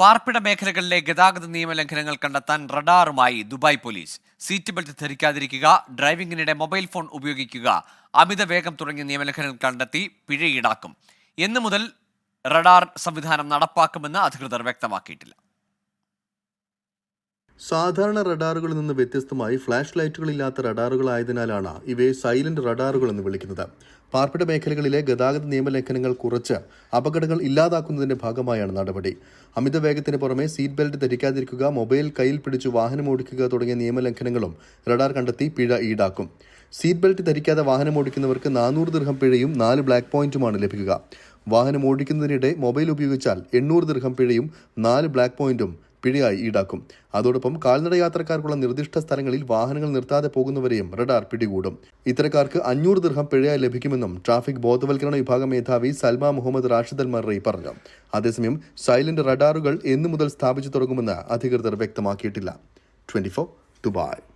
പാർപ്പിട മേഖലകളിലെ ഗതാഗത നിയമലംഘനങ്ങൾ കണ്ടെത്താൻ റഡാറുമായി ദുബായ് പോലീസ്. സീറ്റ് ബെൽറ്റ് ധരിക്കാതിരിക്കുക ഡ്രൈവിംഗിനിടെ മൊബൈൽ ഫോൺ ഉപയോഗിക്കുക അമിത വേഗം തുടങ്ങിയ നിയമലംഘനങ്ങൾ കണ്ടെത്തി പിഴ ഈടാക്കും. എന്നു മുതൽ റഡാർ സംവിധാനം നടപ്പാക്കുമെന്ന് അധികൃതർ വ്യക്തമാക്കിയിട്ടില്ല. സാധാരണ റഡാറുകളിൽ നിന്ന് വ്യത്യസ്തമായി ഫ്ലാഷ് ലൈറ്റുകളില്ലാത്ത റഡാറുകളായതിനാലാണ് ഇവയെ സൈലന്റ് റഡാറുകൾ എന്ന് വിളിക്കുന്നത്. പാർപ്പിട മേഖലകളിലെ ഗതാഗത നിയമലംഘനങ്ങൾ കുറച്ച് അപകടങ്ങൾ ഇല്ലാതാക്കുന്നതിന്റെ ഭാഗമായാണ് നടപടി. അമിത വേഗത്തിന് പുറമെ സീറ്റ് ബെൽറ്റ് ധരിക്കാതിരിക്കുക മൊബൈൽ കയ്യിൽ പിടിച്ചു വാഹനം ഓടിക്കുക തുടങ്ങിയ നിയമലംഘനങ്ങളും റഡാർ കണ്ടെത്തി പിഴ ഈടാക്കും. സീറ്റ് ബെൽറ്റ് ധരിക്കാതെ വാഹനം ഓടിക്കുന്നവർക്ക് നാനൂറ് ദീർഘം പിഴയും നാല് ബ്ലാക്ക് പോയിന്റുമാണ് ലഭിക്കുക. വാഹനം ഓടിക്കുന്നതിനിടെ മൊബൈൽ ഉപയോഗിച്ചാൽ എണ്ണൂറ് ദീർഘം പിഴയും നാല് ബ്ലാക്ക് പോയിന്റും പിഴയായി ഈടാക്കും. അതോടൊപ്പം കാൽനട യാത്രക്കാർക്കുള്ള നിർദ്ദിഷ്ട സ്ഥലങ്ങളിൽ വാഹനങ്ങൾ നിർത്താതെ പോകുന്നവരെയും റഡാർ പിടികൂടും. ഇത്തരക്കാർക്ക് അഞ്ഞൂറ് ദീർഘം പിഴയായി ലഭിക്കുമെന്നും ട്രാഫിക് ബോധവൽക്കരണ വിഭാഗം മേധാവി Salma Mohammed Rashid Al Marai പറഞ്ഞു. അതേസമയം സൈലന്റ് റഡാറുകൾ എന്നു മുതൽ സ്ഥാപിച്ചു തുടങ്ങുമെന്ന് അധികൃതർ വ്യക്തമാക്കിയിട്ടില്ല. Twenty Dubai.